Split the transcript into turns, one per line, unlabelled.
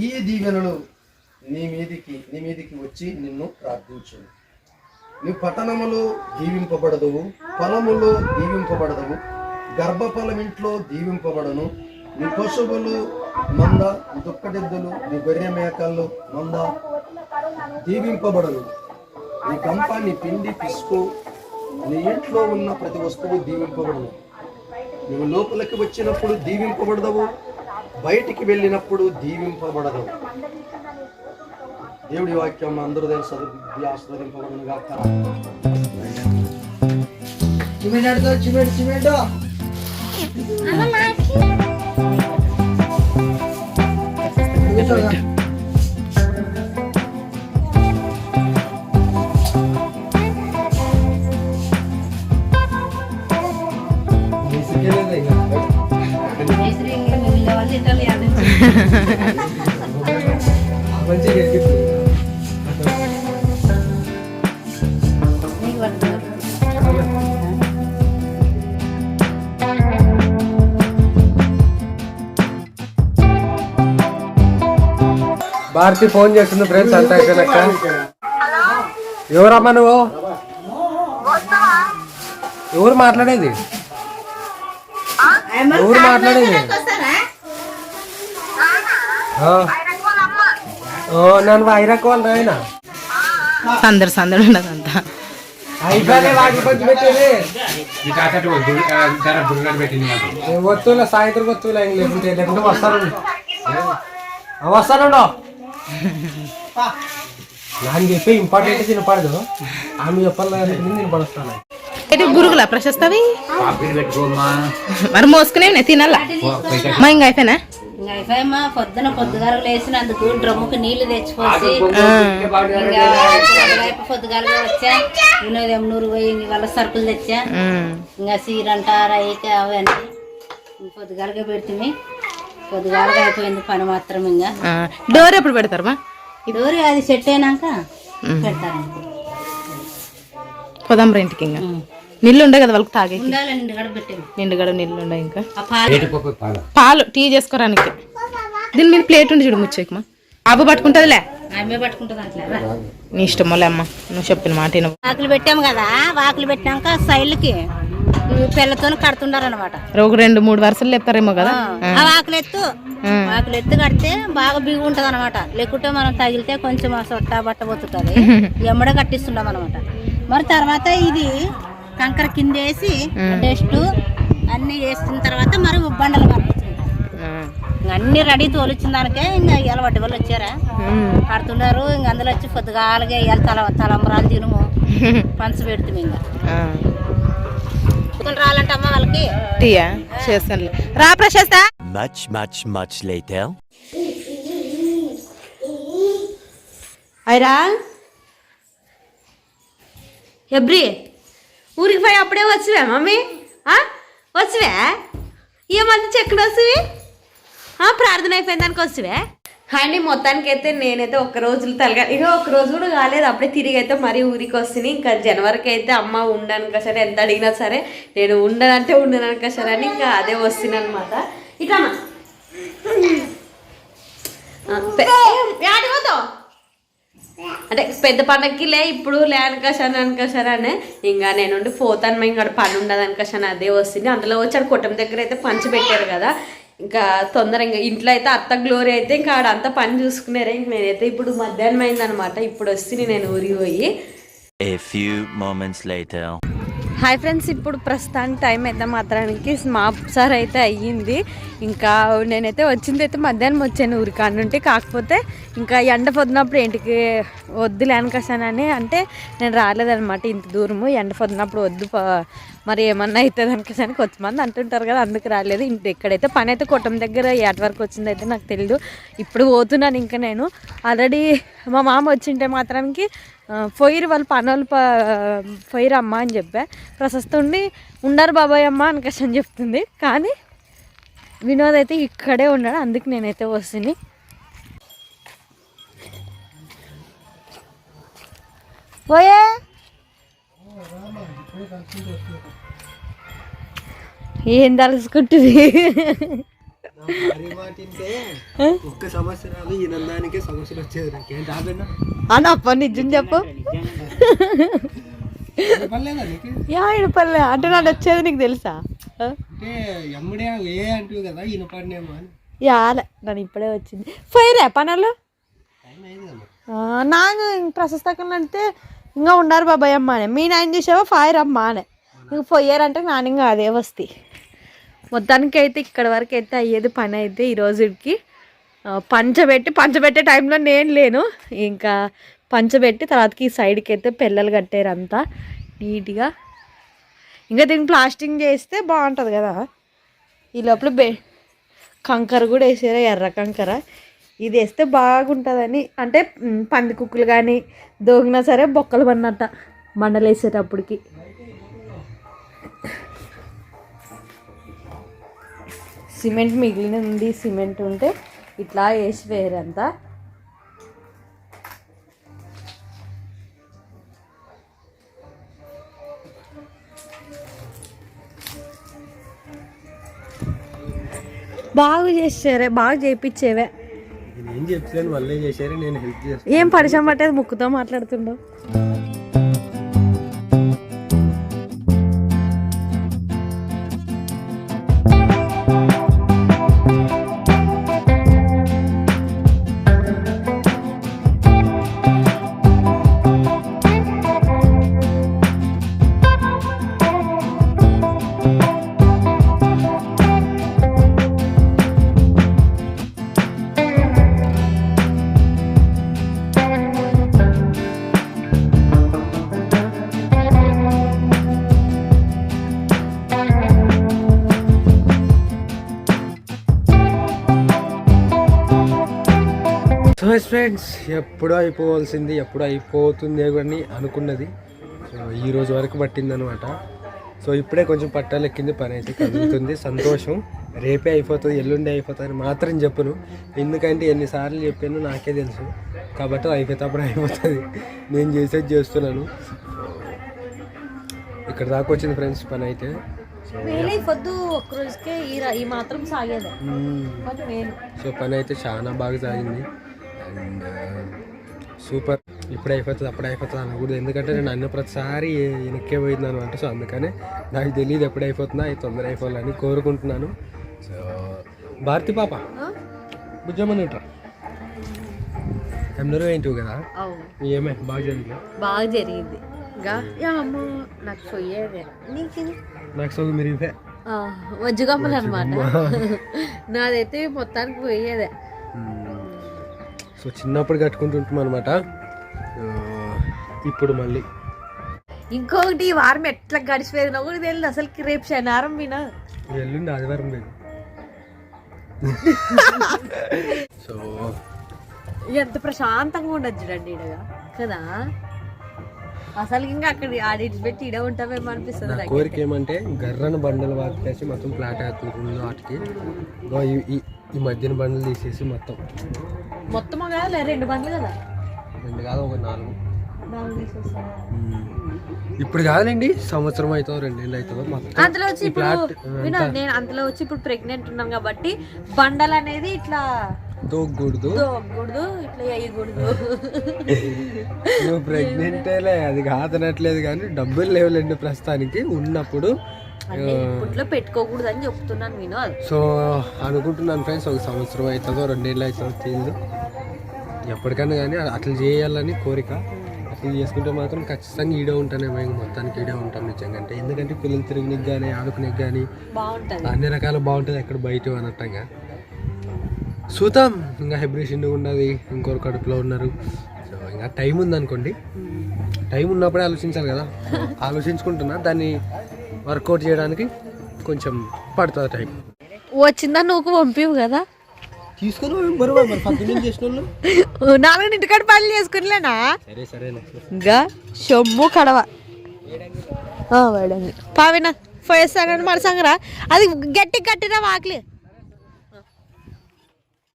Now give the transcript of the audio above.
ఈ దీవెనలు నీ మీదికి నీ మీదికి వచ్చి నిన్ను ప్రార్థించు నీ పట్టణములు దీవింపబడదువు పొలములో దీవింపబడదవు గర్భఫలమింట్లో దీవింపబడను. నీ పశువులు మంద దుక్కడెద్దులు నీ గొర్రె మేకలు మంద దీవింపబడను. నీ గంప నీ పిండి పిసుకు నీ ఇంట్లో ఉన్న ప్రతి వస్తువు దీవింపబడను. నువ్వు లోపలికి వచ్చినప్పుడు దీవింపబడదవు బయటికి వెళ్ళినప్పుడు దీవింపబడదవు దేవుడి వాక్యం అందరూ తెలుసు ఆస్వాదింపబడను
సిమెంట్ అడుగుతా సిమెంట్ సిమెంట్ మంచిగా ఎక్కింది. భారతి ఫోన్ చేస్తుంది ఫ్రెండ్స్ అంత అయిపోయినాక. ఎవరమ్మా నువ్వు? ఎవరు మాట్లాడేది? ఎవరు మాట్లాడేది? ఓ నన్ను వైరక్ వాళ్ళు నాయన.
సందడి సందడి
నేను వస్తువులే సాయంత్రం వస్తువులే ఇంక లేకుంటే లేకుంటే వస్తాను ఆ, వస్తాను నాకు చెప్పే ఇంపార్టెంట్ తినపడదు. ఆమె చెప్పాలి నేను పడుస్తాను
ఏంటి గురుగులా ప్రశస్తవి? మరి మోసుకునే తినాలా? మా ఇంకా అయిపోయినా?
ఇంకా అయిపోయమ్మా పొద్దున పొద్దుగాల లేచినందుకు డ్రమ్ముకి నీళ్ళు తెచ్చుకోసి ఇంకా పొద్దుగాలుగా వచ్చా. వినోద్ ఎమ్నూరు పోయి వాళ్ళ సరుకులు తెచ్చా. ఇంకా సీరంట రైక అవన్నీ పొద్దుగాలుగా పెడుతుంది. పొద్దుగాలుగా అయిపోయింది పని మాత్రం ఇంకా.
డోర్ ఎప్పుడు పెడతారు మా?
డోరి అది సెట్ అయినాక పెడతాను.
పోదాం రా ఇంటికి ఇంకా. నీళ్ళు ఉండే కదా వాళ్ళకి తాగే నిండుగడ నీళ్ళు ఉండే ఇంకా?
ఆ పాలు.
ఏటిపోయి పాల?
పాలు టీ చేసుకోరానికి. దీని మీద ప్లేట్ ఉండి చూడు ముచ్చేకమా. ఆబు పట్టుకుంటుందిలే? నీ ఇష్టమోలే అమ్మ నువ్వు చెప్పిన మాట.
వాకులు పెట్టాము కదా వాకులు పెట్టినాక సైడ్లకి పిల్లతో కడుతున్నారు అనమాట
ఒక రెండు మూడు వరుసలు లేపుతారేమో కదా?
ఆ వాకులు ఎత్తు. వాకులు ఎత్తు కడితే బాగా బిగు ఉంటది అనమాట లేకుంటే మనం తగిలితే కొంచెం సొట్ట బట్ట పోతుంటది. ఎమ్మడే అనమాట మరి తర్వాత ఇది కంకర కింద వేసి డస్ట్ అన్ని వేసిన తర్వాత మరి బండలు. అన్ని రెడీ తోలిచ్చిన దానికే ఇంకా ఇవాళ వడ్డీ వాళ్ళు వచ్చారా? కడుతున్నారు ఇంక అందులో వచ్చి పొద్దుగాలగా ఇవాళ తల తలంబరాలు తినుము. పంచ పెడుతుంది ఇంకా.
ఆ.
పొద్దున రావాలంటే అమ్మ వాళ్ళకి.
టీయా? చేస్తానులే. రా ప్రశస్త.
Much, much, much later.
అయిరా ఎబ్రి? ఊరికి పోయి అప్పుడే వచ్చివే మమ్మీ? వచ్చివే? ఏమంది చెక్కడ వస్తువి? ప్రార్థన అయిపోయిన దానికి వస్తువే? అండి మొత్తానికి అయితే నేనైతే ఒక రోజులు తలగా ఇక ఒక రోజు కూడా కాలేదు అప్పుడే తిరిగి అయితే మరీ ఊరికి వస్తుంది ఇంకా జనవరికి అయితే అమ్మ ఉండను సరే ఎంత అడిగినా సరే నేను ఉండనంటే ఉండను సరే అని ఇంకా అదే వస్తుంది అనమాట ఇట్లా ఆడిపోతావు అంటే పెద్ద పండగకిలే ఇప్పుడు లే లేనకసాను అనకసారనే ఇంకా నేను పోతాను ఇంకా పని ఉండదు అనకసాను అదే వస్తుంది. అందులో వచ్చి ఆడ కొట్టం దగ్గర అయితే పంచి పెట్టారు కదా. ఇంకా తొందర ఇంకా ఇంట్లో అయితే అత్త గ్లోరీ అయితే ఇంకా ఆడంతా పని చూసుకున్నారే ఇంక నేనైతే ఇప్పుడు మధ్యాహ్నం అయిందనమాట ఇప్పుడు వస్తుంది నేను ఊరికి పోయి.
A few moments later.
Hi friends ఇప్పుడు ప్రస్తుతానికి టైం అయితే మాత్రానికి మా సార్ అయితే అయ్యింది. ఇంకా నేనైతే వచ్చింది అయితే మధ్యాహ్నం వచ్చాను ఊరికి నుండి. కాకపోతే ఇంకా ఎండ పొద్దునప్పుడు ఇంటికి వద్దు లేనకసానని అంటే నేను రాలేదనమాట ఇంత దూరము. ఎండ పొద్దునప్పుడు వద్దు మరి ఏమన్నా అవుతుంది అనుకోసానికి కొంతమంది అంటుంటారు కదా అందుకు రాలేదు. ఇంటి ఇక్కడైతే పని అయితే కొట్టం దగ్గర ఏట వరకు వచ్చింది అయితే నాకు తెలియదు ఇప్పుడు పోతున్నాను ఇంకా నేను. ఆల్రెడీ మా మామ వచ్చింటే మాత్రానికి ఆ, పోయిరు వాళ్ళు పనులు ప అమ్మ అని చెప్పా. ప్రశస్తుండి ఉండరు బాబాయ్ అమ్మ అని అని చెప్తుంది. కానీ వినోద్ అయితే ఇక్కడే ఉన్నాడు అందుకు నేనైతే వస్తుంది పోయే! ఏం తలుసుకుంటుంది?
ఒక్క సంవత్సరాలు ఈ నందానికే సమస్యలు వచ్చేది నాకేం. రాబడినా
అని అప్ప నిజం చెప్పు.
పర్లేదా నీకు?
యా ఇనపల్లె అంటే నాకు వచ్చేది నీకు తెలుసా? ఆ?
అంటే ఎమ్మడే ఏ అంటువు కదా ఈయన పడినేమో అని.
యాలే నన్ను ఇప్పుడే వచ్చింది. ఫైరే పనులు నాకు ప్రశస్తకం అంటే ఇంకా ఉన్నారు బాబాయ్ అమ్మ అని మీ నాయన చూసావా? ఫైర్ అమ్మ అని ఇంక పోయారంటే నాన్న ఇంకా అదే వస్తాయి మొత్తానికి అయితే ఇక్కడ వరకు అయితే అయ్యేది పని అయితే ఈ రోజుకి. పంచబెట్టి పంచబెట్టే టైంలో నేను లేను. ఇంకా పంచబెట్టి తర్వాతకి ఈ సైడ్కి అయితే పిల్లలు కట్టారు అంతా. నీట్గా. ఇంకా దీన్ని ప్లాస్టింగ్ చేస్తే బాగుంటుంది కదా. ఈ లోపల బె కంకర కూడా వేసారు? ఎర్ర కంకర. ఇది వేస్తే బాగుంటుందని. అంటే పంది కుక్కలు కానీ దోగినా సరే బొక్కలు పడినట్ట మండలు వేసేటప్పటికి. సిమెంట్ మిగిలిన ఉంది సిమెంట్ ఉంటే ఇట్లా వేసి వేరంతా. బాగా చేసారే బాగా చేయించేవే
ఏం
పరిచయం పట్టేది ముక్కుతో మాట్లాడుతుండవు.
సో ఫ్రెండ్స్ ఎప్పుడో అయిపోవాల్సింది ఎప్పుడో అయిపోతుంది అని అనుకున్నది. సో ఈ రోజు వరకు పట్టింది అనమాట సో ఇప్పుడే కొంచెం పట్టాలు ఎక్కింది పని అయితే కదులుతుంది. సంతోషం. రేపే అయిపోతుంది ఎల్లుండి అయిపోతుంది అని మాత్రం చెప్పను. ఎందుకంటే ఎన్నిసార్లు చెప్పాను నాకే తెలుసు. కాబట్టి అయిపోయేటప్పుడు అయిపోతుంది. నేను చేసేది చేస్తున్నాను. ఇక్కడ దాకా వచ్చింది ఫ్రెండ్స్ పని అయితే. సో సో పని అయితే చాలా బాగా సాగింది. And super. ఇప్పుడు అయిపోతుంది అప్పుడు అయిపోతుంది అనకూడదు. ఎందుకంటే నేను అన్న ప్రతిసారి వెనక్కే పోయింది అనమాట సో అందుకనే నాకు తెలియదు ఎప్పుడు అయిపోతుందో అది తొందర అయిపోవాలని కోరుకుంటున్నాను. సో భారతి పాప బుజ్జమ్మని ఇట్రా అందరూ ఏంటివి కదా?
అవును.
ఏమే బాగా జరిగింది?
బాగా జరిగింది. ఇంకా యా అమ్మ నాకు పోయేదే నీకు
మీరు
వజ్జుగమ్మలు అనమాట నాదైతే మొత్తానికి పోయేదే.
సో చిన్నప్పుడు కట్టుకుంటుంటాం అనమాట ఇప్పుడు మళ్ళీ.
ఇంకొకటి ఈ వారం ఎట్లా గడిచిపోయింది నాకు కూడా తెలియదు. అసలు రేపు శనివారం వినా?
ఎల్లుండి ఆదివారం లేదు. సో
ఎంత ప్రశాంతంగా ఉండదు చూడండి ఈడగా కదా? అసలు ఇంకా అక్కడ ఆడిటి పెట్టి ఈడ ఉంటామేమో అనిపిస్తుంది.
కోరిక ఏమంటే గర్రన బండలు వాటికేసి మొత్తం ఫ్లాట్ అవుతుంది వాటికి. ఈ- మధ్యన బండలు తీసేసి మొత్తం.
మొత్తం కాదు రెండు బండ్లు కదా.
రెండు కాదు ఒక నాలుగు. ఇప్పుడు కాదులేండి సంవత్సరం అవుతుందో రెండేళ్ళు అవుతుందో మొత్తం
అందులో వచ్చి ఇప్పుడు నేను అందులో వచ్చి ఇప్పుడు ప్రెగ్నెంట్ ఉన్నాను కాబట్టి బండలు అనేది ఇట్లా
దోగకూడదు
దోగకూడదు ఇట్లా వేయకూడదు.
నువ్వు ప్రెగ్నెంటేలే అది కాదనట్లేదు కానీ డబ్బులు లేవులేండి ప్రస్తుతానికి. ఉన్నప్పుడు
ఇప్పట్లో పెట్టుకోకూడదు అని చెప్తున్నాను నేను
సో అనుకుంటున్నాను ఫ్రెండ్స్ ఒక సంవత్సరం అవుతుందో రెండేళ్ళు అవుతుందో తెలియదు ఎప్పటికైనా కానీ అట్లా చేయాలని కోరిక. అట్లా చేసుకుంటే మాత్రం ఖచ్చితంగా ఈడే ఉంటానేమో ఇంక మొత్తానికి ఈడే ఉంటాం నిజంగా అంటే. ఎందుకంటే పిల్లలు తిరిగినకి కానీ ఆడుకునేకి కానీ
బాగుంటది.
అన్ని రకాల బాగుంటుంది ఎక్కడ బయట అన్నట్టంగా. చూద్దాం. ఇంకా హెబ్రిషన్ ఉన్నది ఇంకొకరు కడుపులో ఉన్నారు. సో ఇంకా టైం ఉంది అనుకోండి టైం ఉన్నప్పుడే ఆలోచించాలి కదా. ఆలోచించుకుంటున్నా దాన్ని వర్కౌట్ చేయడానికి కొంచెం పడుతుంది టైం.
వచ్చిందా నువ్వు పంపివు కదా.
తీసుకొని
నాలుగు ఇంటికాడ పనులు చేసుకునిలేనా?
సరే సరే
ఇంకా సొమ్ము కడవ. వేడంగి పావిన పోయేస్తానని మన సంగరా అది గట్టి కట్టినా వాకిలి.